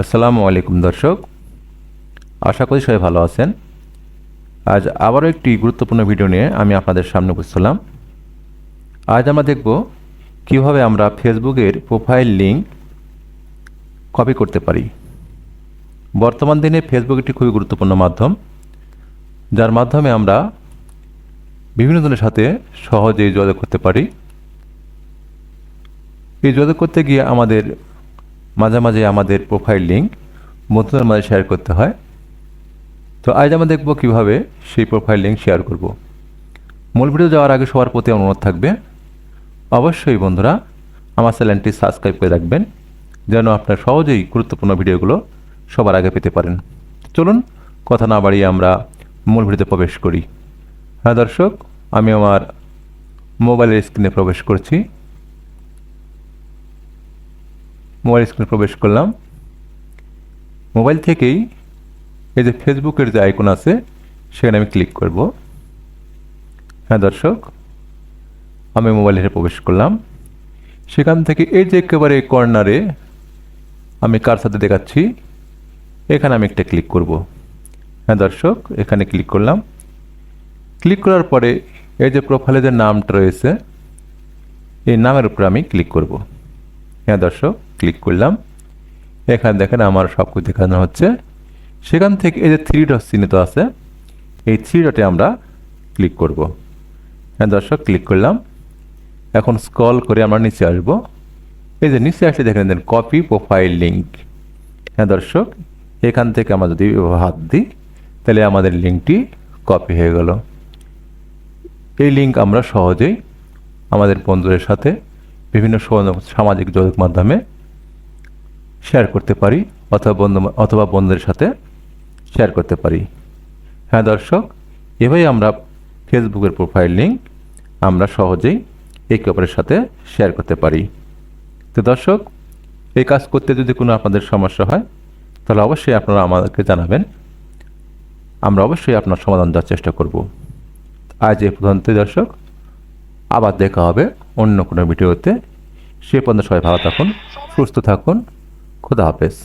আসসালামু আলাইকুম দর্শক। আশা করি সবাই ভালো আছেন। আজ আবারও একটি গুরুত্বপূর্ণ ভিডিও নিয়ে আমি আপনাদের সামনে উপস্থিলাম আজ আমরা দেখব কীভাবে আমরা ফেসবুকের প্রোফাইল লিঙ্ক কপি করতে পারি। বর্তমান দিনে ফেসবুক একটি খুবই গুরুত্বপূর্ণ মাধ্যম, যার মাধ্যমে আমরা বিভিন্ন জনের সাথে সহজেই যোগাযোগ করতে পারি। এই যোগাযোগ করতে গিয়ে আমাদের মাঝে মাঝে আমাদের প্রোফাইল লিঙ্ক বন্ধুদের মাঝে শেয়ার করতে হয়। তো আজ আমরা দেখব কীভাবে সেই প্রোফাইল লিঙ্ক শেয়ার করব। মূল ভিডিও যাওয়ার আগে সবার প্রতি অনুরোধ থাকবে, অবশ্যই বন্ধুরা আমার চ্যানেলটি সাবস্ক্রাইব করে রাখবেন, যেন আপনার সহজেই গুরুত্বপূর্ণ ভিডিওগুলো সবার আগে পেতে পারেন। চলুন, কথা না বাড়িয়ে আমরা মূল ভিডিওতে প্রবেশ করি। হ্যাঁ দর্শক, আমি আমার মোবাইলের স্ক্রিনে প্রবেশ করছি। মোবাইল স্ক্রিনে প্রবেশ করলাম। মোবাইল থেকেই এই যে ফেসবুকের যে আইকন আছে, সেখানে আমি ক্লিক করব। হ্যাঁ দর্শক, আমি মোবাইল মোবাইলে প্রবেশ করলাম। সেখান থেকে এই যে একেবারে কর্নারে আমি কার সাথে দেখাচ্ছি, এখানে আমি একটা ক্লিক করব। হ্যাঁ দর্শক, এখানে ক্লিক করলাম। ক্লিক করার পরে এই যে প্রোফাইলে যে নামটা রয়েছে, এই নামের উপরে আমি ক্লিক করব। হ্যাঁ দর্শক ক্লিক করলাম। এখানে দেখেন আমার সব কিছু দেখানো হচ্ছে। সেখান থেকে এই যে থ্রি ডট চিহ্নিত আছে, এই থ্রি ডটে আমরা ক্লিক করব। হ্যাঁ দর্শক ক্লিক করলাম। এখন স্ক্রল করে আমরা নিচে আসব। এই যে নিচে আসলে দেখেন দেন কপি প্রোফাইল লিঙ্ক হ্যাঁ দর্শক, এখান থেকে আমরা যদি হাত দিই, তাহলে আমাদের লিঙ্কটি কপি হয়ে গেল। এই লিঙ্ক আমরা সহজেই আমাদের বন্ধুদের সাথে বিভিন্ন সামাজিক যোগাযোগ মাধ্যমে শেয়ার করতে পারি, অথবা বন্ধু, অথবা বন্ধুদের সাথে শেয়ার করতে পারি। হ্যাঁ দর্শক এভাবেই আমরা ফেসবুকের প্রোফাইল লিঙ্ক আমরা সহজেই একে অপরের সাথে শেয়ার করতে পারি। তো দর্শক, এই কাজ করতে যদি কোনো আপনাদের সমস্যা হয়, তাহলে অবশ্যই আপনারা আমাদেরকে জানাবেন। আমরা অবশ্যই আপনার সমাধান দেওয়ার চেষ্টা করব। আজ এ পর্যন্তই দর্শক, আবার দেখা হবে অন্য কোনো ভিডিওতে। সে পর্যন্ত সবাই ভালো থাকুন, সুস্থ থাকুন। খুদা হাফেজ।